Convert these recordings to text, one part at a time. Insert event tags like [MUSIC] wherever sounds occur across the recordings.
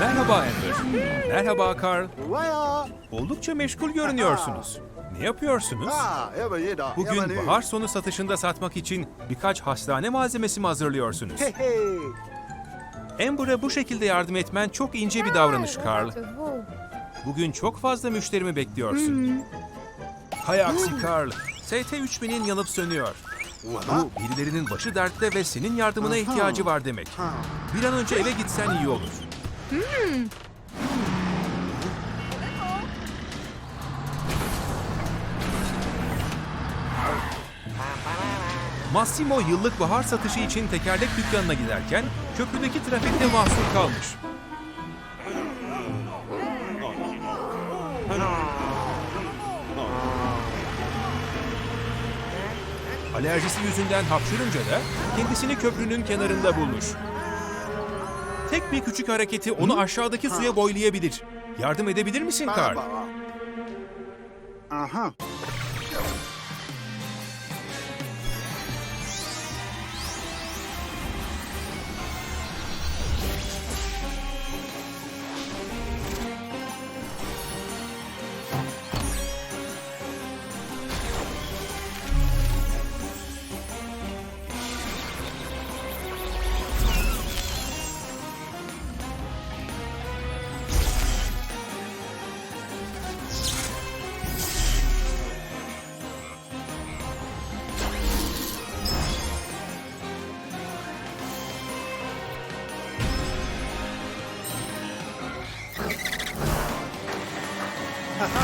Merhaba Amber. Merhaba Carl. Oldukça meşgul görünüyorsunuz. Ne yapıyorsunuz? Bugün bahar sonu satışında satmak için birkaç hastane malzemesi mi hazırlıyorsunuz? Amber'a bu şekilde yardım etmen çok ince bir davranış Carl. Bugün çok fazla müşterimi bekliyorsun. Hay aksi Carl. ST-3000'in yanıp sönüyor. Bu birilerinin başı dertte ve senin yardımına ihtiyacı var demek. Bir an önce eve gitsen iyi olur. Massimo yıllık bahar satışı için tekerlek dükkanına giderken köprüdeki trafikte mahsur kalmış. Alerjisi yüzünden hapşırınca da kendisini köprünün kenarında bulmuş. Bir küçük hareketi onu aşağıdaki suya boylayabilir. Yardım edebilir misin Karl? Merhaba. Aha.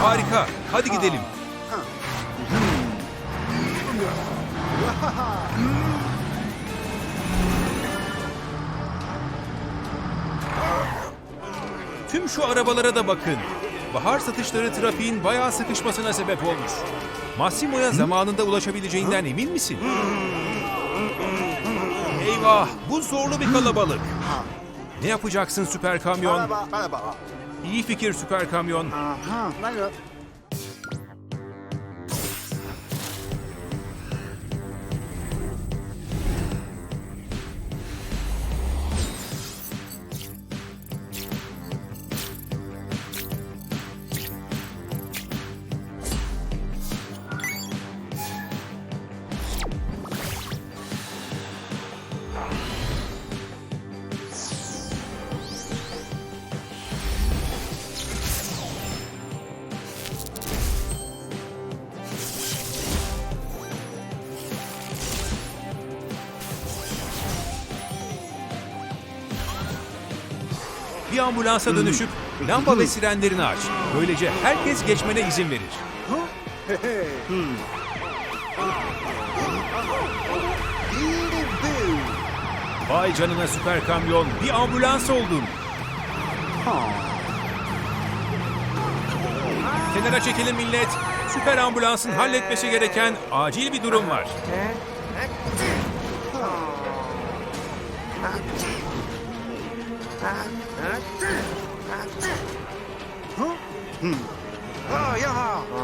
Harika. Hadi gidelim. Tüm şu arabalara da bakın. Bahar satışları trafiğin bayağı sıkışmasına sebep olmuş. Massimo'ya zamanında ulaşabileceğinden emin misin? Eyvah, bu zorlu bir kalabalık. Ne yapacaksın süper kamyon? Merhaba. Merhaba. İyi fikir süper kamyon. Aha. Ambulansa dönüşüp lamba ve sirenlerini aç. Böylece herkes geçmene izin verir. Bu. Vay canına süper kamyon, bir ambulans oldun. Kenara çekelim millet. Süper ambulansın halletmesi gereken acil bir durum var.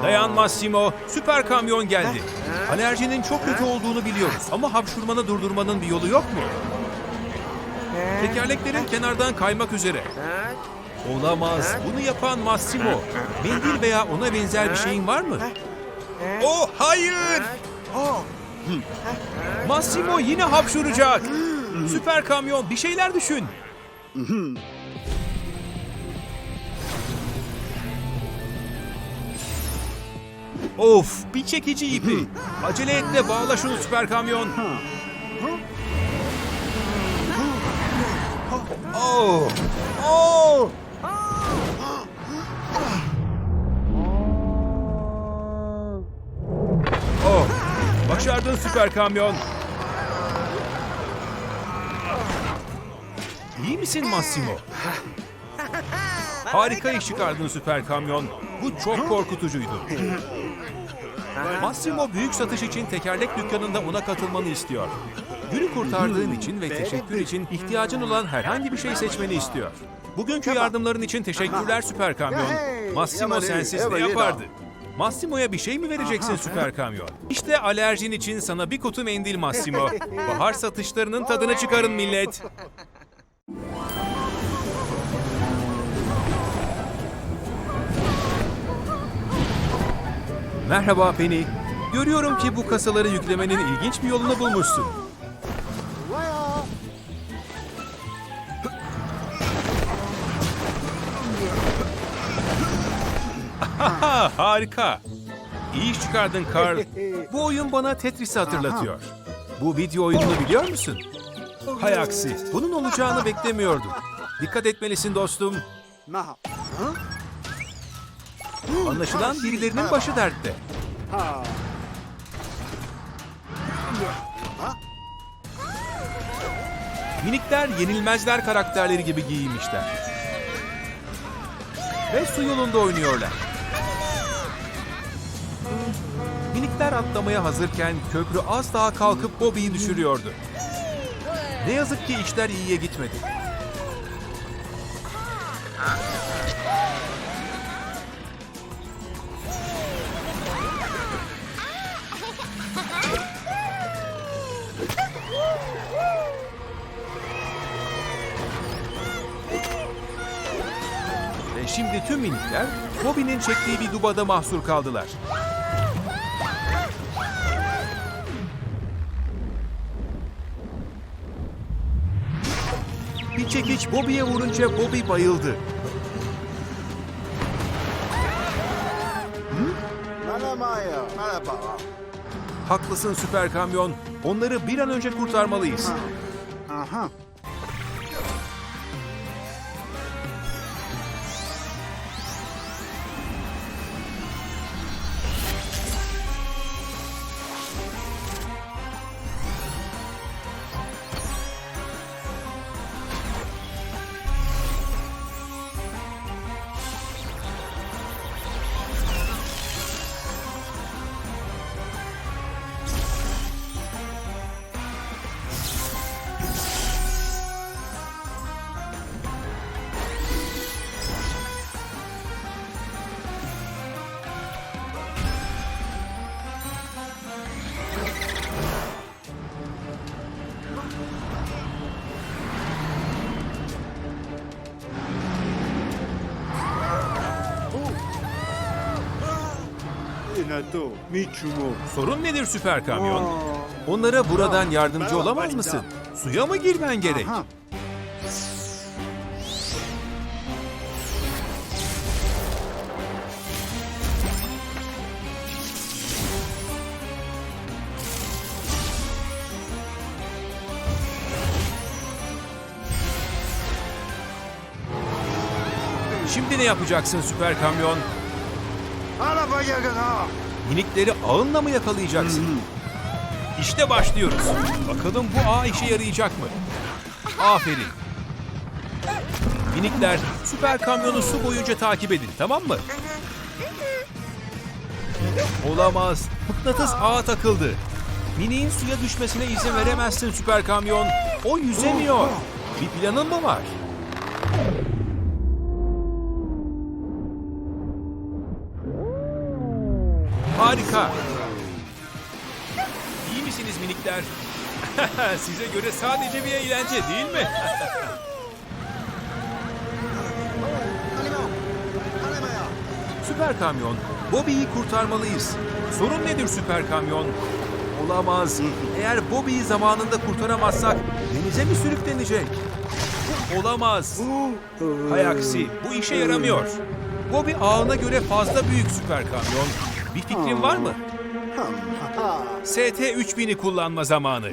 Dayan Massimo, süper kamyon geldi. Alerjinin çok kötü olduğunu biliyoruz ama hapşurmanı durdurmanın bir yolu yok mu? Tekerleklerin kenardan kaymak üzere. Olamaz. Bunu yapan Massimo. Mendil veya ona benzer bir şeyin var mı? Oh hayır! Massimo yine hapşuracak. Süper kamyon bir şeyler düşün. Of bir çekici ipi. [LAUGHS] Acele et de bağla şunu süper kamyon. Oh! Oh! Oh! Başardın süper kamyon. İyi misin Massimo? [LAUGHS] Harika iş çıkardın süper kamyon. Bu çok korkutucuydu. Massimo büyük satış için tekerlek dükkanında ona katılmanı istiyor. Günü kurtardığın için ve teşekkür için ihtiyacın olan herhangi bir şey seçmeni istiyor. Bugünkü yardımların için teşekkürler süper kamyon. Massimo sensiz ne yapardı? Massimo'ya bir şey mi vereceksin süper kamyon? İşte alerjin için sana bir kutu mendil Massimo. [LAUGHS] Bahar satışlarının tadını çıkarın millet. Merhaba Penny. Görüyorum ki bu kasaları yüklemenin ilginç bir yolunu bulmuşsun. Harika. İyi iş çıkardın Carl. Bu oyun bana Tetris'i hatırlatıyor. Bu video oyununu biliyor musun? Hay aksi. Bunun olacağını beklemiyordum. Dikkat etmelisin dostum. Anlaşılan birilerinin başı dertte. Minikler yenilmezler karakterleri gibi giyinmişler. Ve su yolunda oynuyorlar. Minikler atlamaya hazırken köprü az daha kalkıp Bobby'yi düşürüyordu. Ne yazık ki işler iyiye gitmedi. Şimdi tüm minikler Bobby'nin çektiği bir dubada mahsur kaldılar. Bir çekiç Bobby'ye vurunca Bobby bayıldı. Merhaba. Haklısın süper kamyon. Onları bir an önce kurtarmalıyız. Aha. Michumo. Sorun nedir süper kamyon? Onlara buradan yardımcı olamaz mısın? Suya mı girmen gerek? Aha. Şimdi ne yapacaksın süper kamyon? Araba yakına. Minikleri ağınla mı yakalayacaksın? İşte başlıyoruz. Bakalım bu ağ işe yarayacak mı? Aferin. Minikler süper kamyonu su boyunca takip edin tamam mı? Olamaz. Mıknatıs ağa takıldı. Miniğin suya düşmesine izin veremezsin süper kamyon. O yüzemiyor. Bir planın mı var? Harika. İyi misiniz minikler? [LAUGHS] Size göre sadece bir eğlence değil mi? Süper kamyon, Bobby'yi kurtarmalıyız. Sorun nedir süper kamyon? Olamaz. Eğer Bobby'yi zamanında kurtaramazsak denize mi sürüklenecek? Olamaz. Hay aksi, bu işe yaramıyor. Bobby ağına göre fazla büyük süper kamyon. Bir fikrin var mı? Ha. ST-3000'i kullanma zamanı.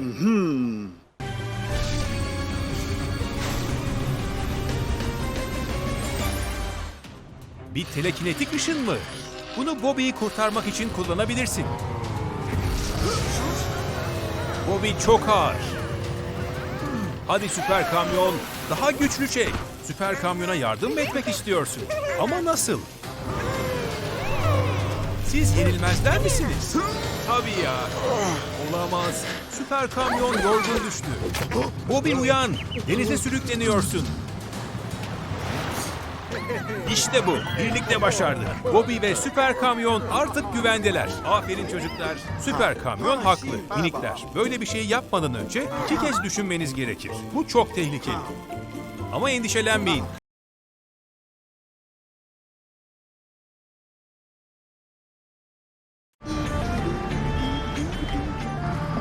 Bir telekinetik ışın mı? Bunu Bobby'yi kurtarmak için kullanabilirsin. Bobby çok ağır. Hadi süper kamyon, daha güçlü çek. Süper kamyona yardım etmek istiyorsun? Ama nasıl? Siz yenilmezler misiniz? Tabii ya. Olamaz. Süper kamyon yorgun düştü. Bobby uyan. Denize sürükleniyorsun. İşte bu. Birlikte başardık. Bobby ve Süper Kamyon artık güvendeler. Aferin çocuklar. Süper Kamyon haklı. Minikler, böyle bir şey yapmadan önce iki kez düşünmeniz gerekir. Bu çok tehlikeli. Ama endişelenmeyin.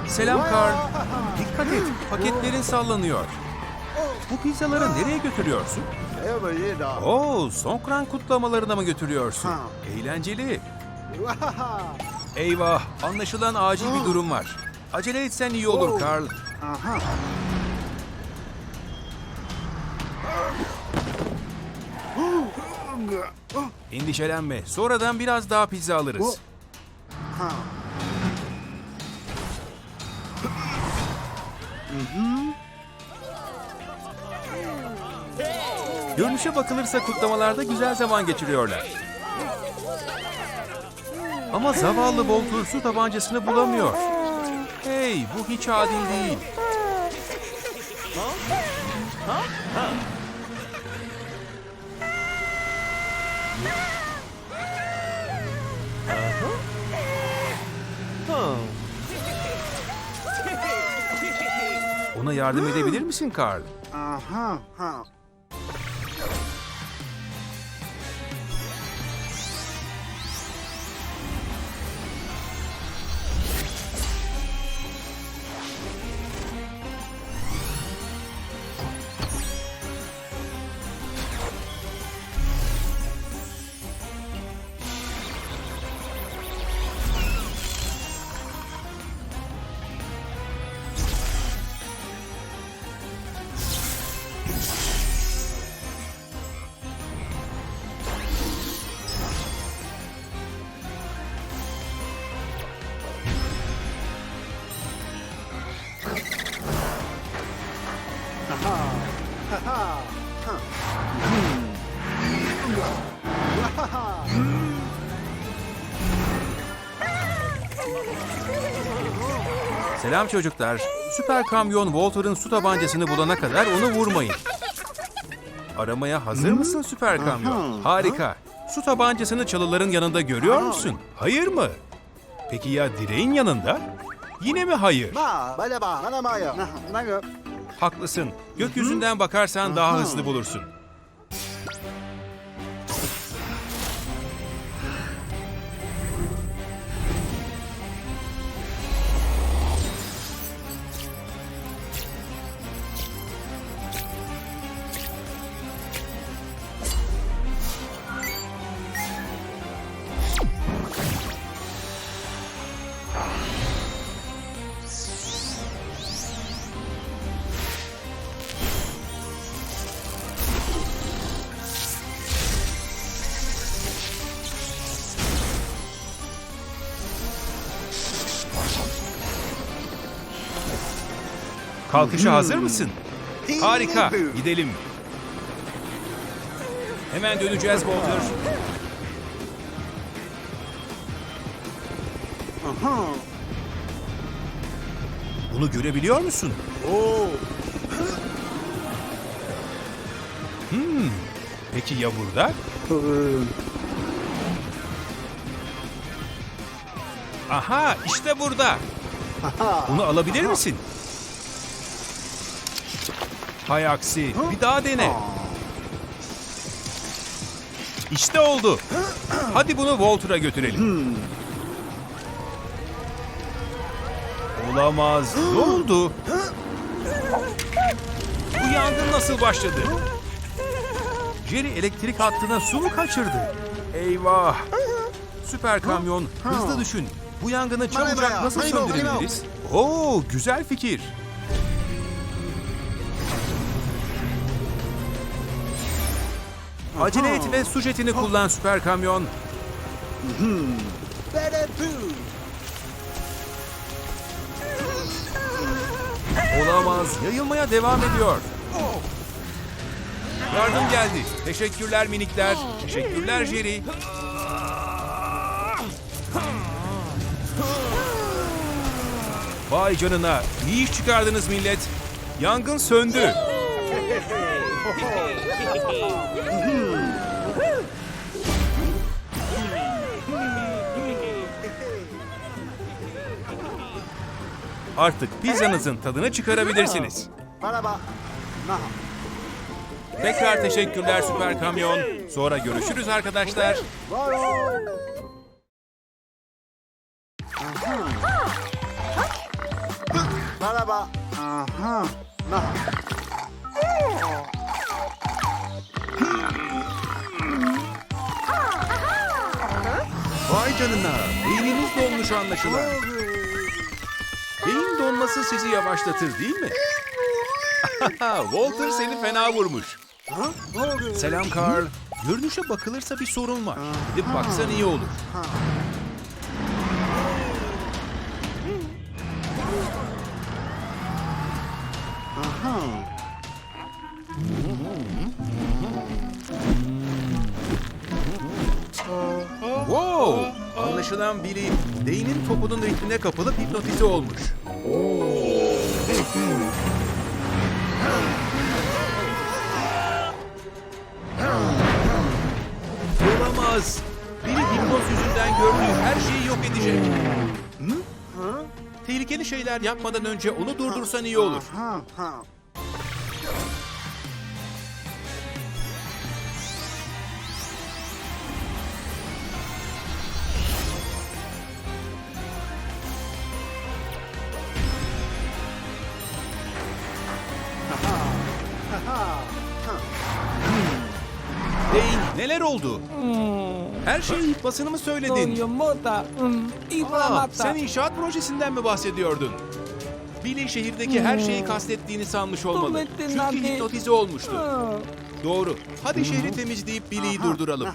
Selam Carl. Dikkat et, paketlerin sallanıyor. Bu pizzaları nereye götürüyorsun? Oo, Songkran kutlamalarına mı götürüyorsun? Eğlenceli. [LAUGHS] Eyvah, anlaşılan acil bir durum var. Acele etsen iyi olur Carl. Aha. Endişelenme, sonradan biraz daha pizza alırız. Görünüşe bakılırsa kutlamalarda güzel zaman geçiriyorlar. Ama zavallı Voltur su tabancasını bulamıyor. Hey, bu hiç adil değil. Ona yardım edebilir misin Carl? Aha. Ha. Selam çocuklar. Süper kamyon Walter'ın su tabancasını bulana kadar onu vurmayın. Aramaya hazır mısın süper kamyon? Harika. Su tabancasını çalıların yanında görüyor musun? Hayır mı? Peki ya direğin yanında? Yine mi hayır? Haklısın. Gökyüzünden bakarsan daha hızlı bulursun. Kalkışa hazır mısın? Harika. Gidelim. Hemen döneceğiz Walter. Aha. Bunu görebiliyor musun? Oo. Peki ya burada? Aha işte burada. Bunu alabilir misin? Hay aksi. Bir daha dene. İşte oldu. Hadi bunu Walter'a götürelim. Olamaz. Ne oldu? Bu yangın nasıl başladı? Jerry elektrik hattına su mu kaçırdı? Eyvah! Süper kamyon, hızlı düşün. Bu yangını çabucak nasıl söndürebiliriz? Oo, güzel fikir. Acele et ve su jetini kullan süper kamyon. Olamaz, yayılmaya devam ediyor. Yardım geldi. Teşekkürler minikler. Teşekkürler Jerry. Vay canına. İyi iş çıkardınız millet. Yangın söndü. Artık pizzanızın tadını çıkarabilirsiniz. Bale ba. Na. Tekrar teşekkürler Süper Kamyon. Sonra görüşürüz arkadaşlar. Merhaba. Aha. Nah. Canına. Beyniniz donmuş anlaşılan. Beyin donması sizi yavaşlatır değil mi? [LAUGHS] Walter seni fena vurmuş. Selam Carl. Görünüşe bakılırsa bir sorun var. Gidip baksan iyi olur. Anlaşılan biri beynin topunun ritmine kapılıp hipnotize olmuş. Olamaz. Biri hipnoz yüzünden gördüğü her şeyi yok edecek. Ha? Tehlikeli şeyler yapmadan önce onu durdursan iyi olur. Oldu? Her şeyi yıkmasını mı söyledin? Hmm, Aa, sen inşaat projesinden mi bahsediyordun? Billy şehirdeki her şeyi kastettiğini sanmış olmalı. Çünkü hipnotize olmuştu. Ha. Doğru. Hadi şehri temizleyip Billy'yi durduralım.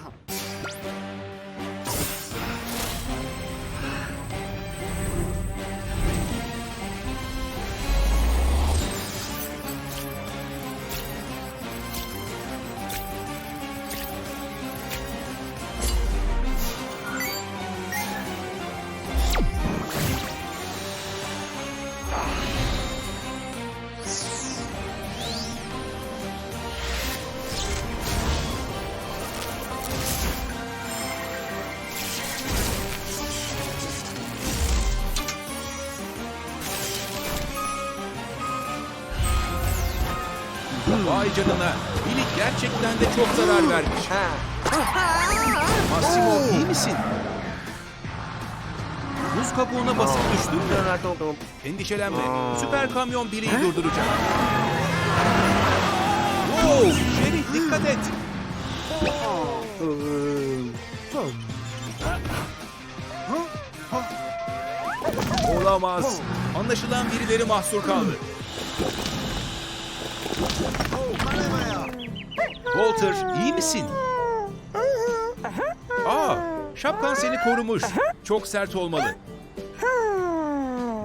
Vay canına. Billy gerçekten de çok zarar vermiş. Massimo iyi misin? Buz kabuğuna basıp düştün mü? Endişelenme. Süper kamyon Billy'yi durduracak. Wow! Jerry dikkat et. Olamaz. Anlaşılan birileri mahsur kaldı. Walter iyi misin? Aa, şapkan seni korumuş. Çok sert olmalı.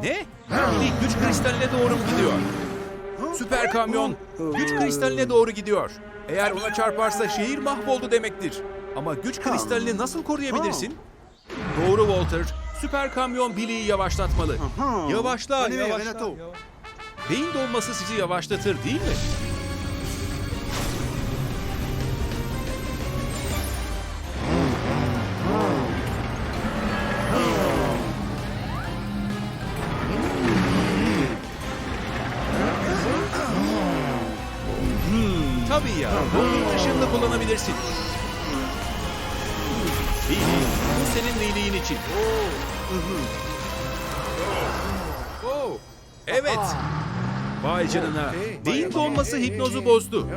Ne? Billy güç kristaline doğru mu gidiyor? Süper kamyon güç kristaline doğru gidiyor. Eğer ona çarparsa şehir mahvoldu demektir. Ama güç kristalini nasıl koruyabilirsin? Doğru Walter. Süper kamyon Billy'yi yavaşlatmalı. Yavaşla, yavaşla. Beyin dolması sizi yavaşlatır değil mi? Onun ışığını kullanabilirsin. Billy, bu senin iyiliğin için. Evet. Vay canına. Beyin dolması hipnozu bozdu.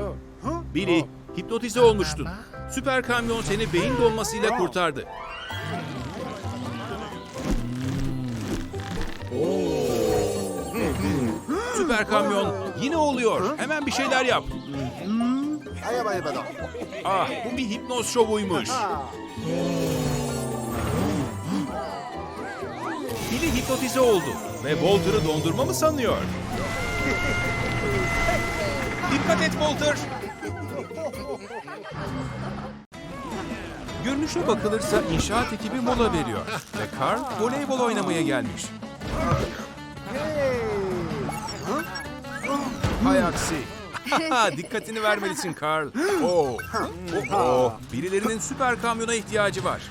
Billy, hipnotize olmuştun. Süper kamyon seni beyin dolmasıyla kurtardı. Süper kamyon yine oluyor. Hemen bir şeyler yap. Aya bay bada. Ah bu bir hipnoz şovuymuş. Billy hipnotize oldu ve Walter'ı dondurma mı sanıyor? Dikkat et Walter. Görünüşe bakılırsa inşaat ekibi mola veriyor ve Carl voleybol oynamaya gelmiş. Hay aksi. [LAUGHS] [LAUGHS] Dikkatini vermelisin Carl. [GASPS] Oo. Oo. Birilerinin süper kamyona ihtiyacı var.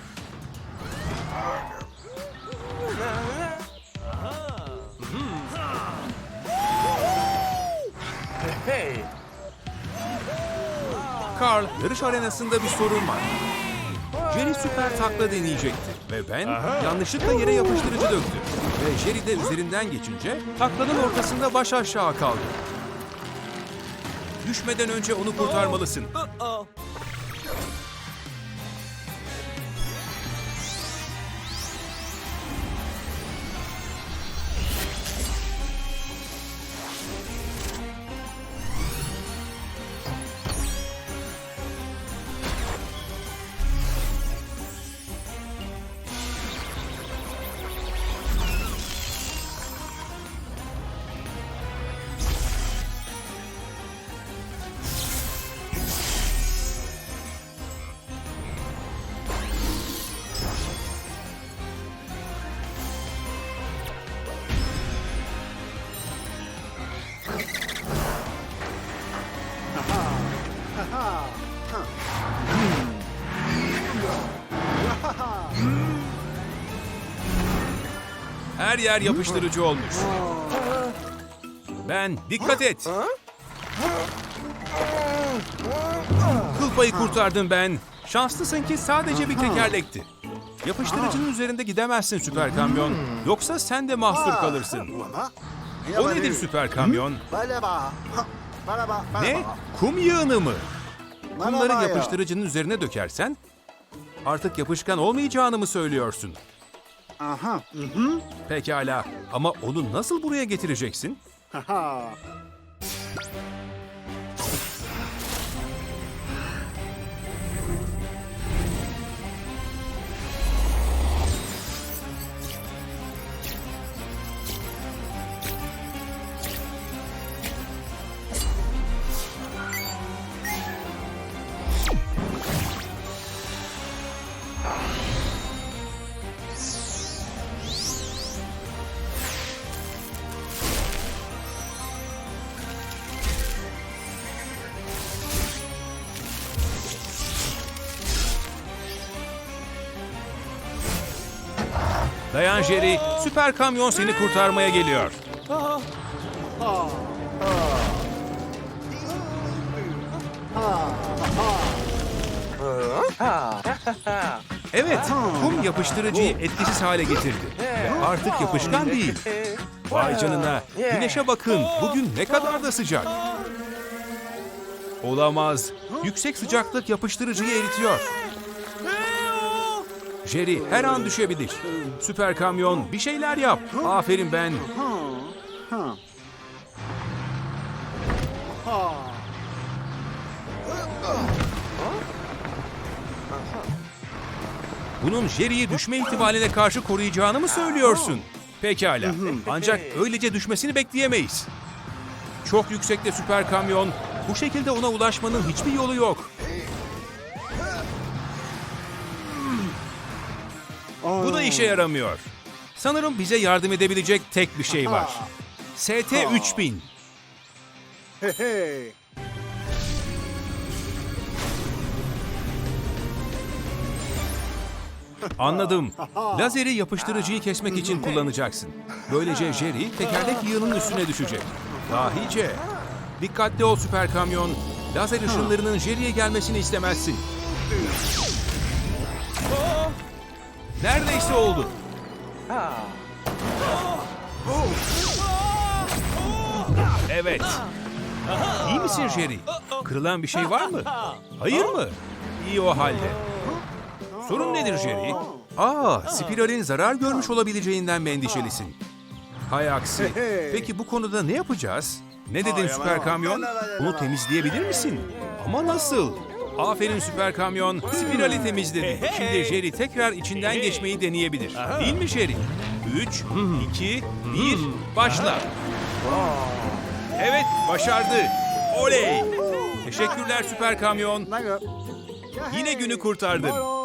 Carl, yarış arenasında bir sorun var. Jerry süper takla deneyecekti ve ben yanlışlıkla yere yapıştırıcı döktüm. Ve Jerry de üzerinden geçince taklanın ortasında baş aşağı kaldı. Düşmeden önce onu kurtarmalısın. Her yer yapıştırıcı olmuş. Ben dikkat et. Kıl payı kurtardın ben. Şanslısın ki sadece bir tekerlekti. Yapıştırıcının üzerinde gidemezsin süper kamyon. Yoksa sen de mahsur kalırsın. O nedir süper kamyon? Ne? Kum yığını mı? Kumları yapıştırıcının üzerine dökersen artık yapışkan olmayacağını mı söylüyorsun? Aha. Pekala ama onu nasıl buraya getireceksin? Haha. Dayan Jerry, süper kamyon seni kurtarmaya geliyor. Evet, kum yapıştırıcıyı etkisiz hale getirdi. Ve artık yapışkan değil. Vay canına, güneşe bakın, bugün ne kadar da sıcak. Olamaz, yüksek sıcaklık yapıştırıcıyı eritiyor. Jerry her an düşebilir. Süper kamyon bir şeyler yap. Aferin ben. Bunun Jerry'i düşme ihtimaline karşı koruyacağını mı söylüyorsun? Pekala. Ancak öylece düşmesini bekleyemeyiz. Çok yüksekte süper kamyon. Bu şekilde ona ulaşmanın hiçbir yolu yok. İşe yaramıyor. Sanırım bize yardım edebilecek tek bir şey var. ST 3000. Hey hey. Anladım. Lazeri yapıştırıcıyı kesmek için kullanacaksın. Böylece Jerry tekerlek yığının üstüne düşecek. Dahice. Dikkatli ol süper kamyon. Lazer ışınlarının Jerry'e gelmesini istemezsin. Neredeyse oldu. Evet. İyi misin Jerry? Kırılan bir şey var mı? Hayır mı? İyi o halde. Sorun nedir Jerry? Aa, spiralin zarar görmüş olabileceğinden mi endişelisin? Hay aksi. Peki bu konuda ne yapacağız? Ne dedin süper kamyon? Bunu temizleyebilir misin? Ama nasıl? Aferin süper kamyon. Spirali temizledi. Şimdi Jerry tekrar içinden geçmeyi deneyebilir. Değil mi Jerry? 3, 2, 1, başla. Evet, başardı. Oley! Teşekkürler süper kamyon. Yine günü kurtardın.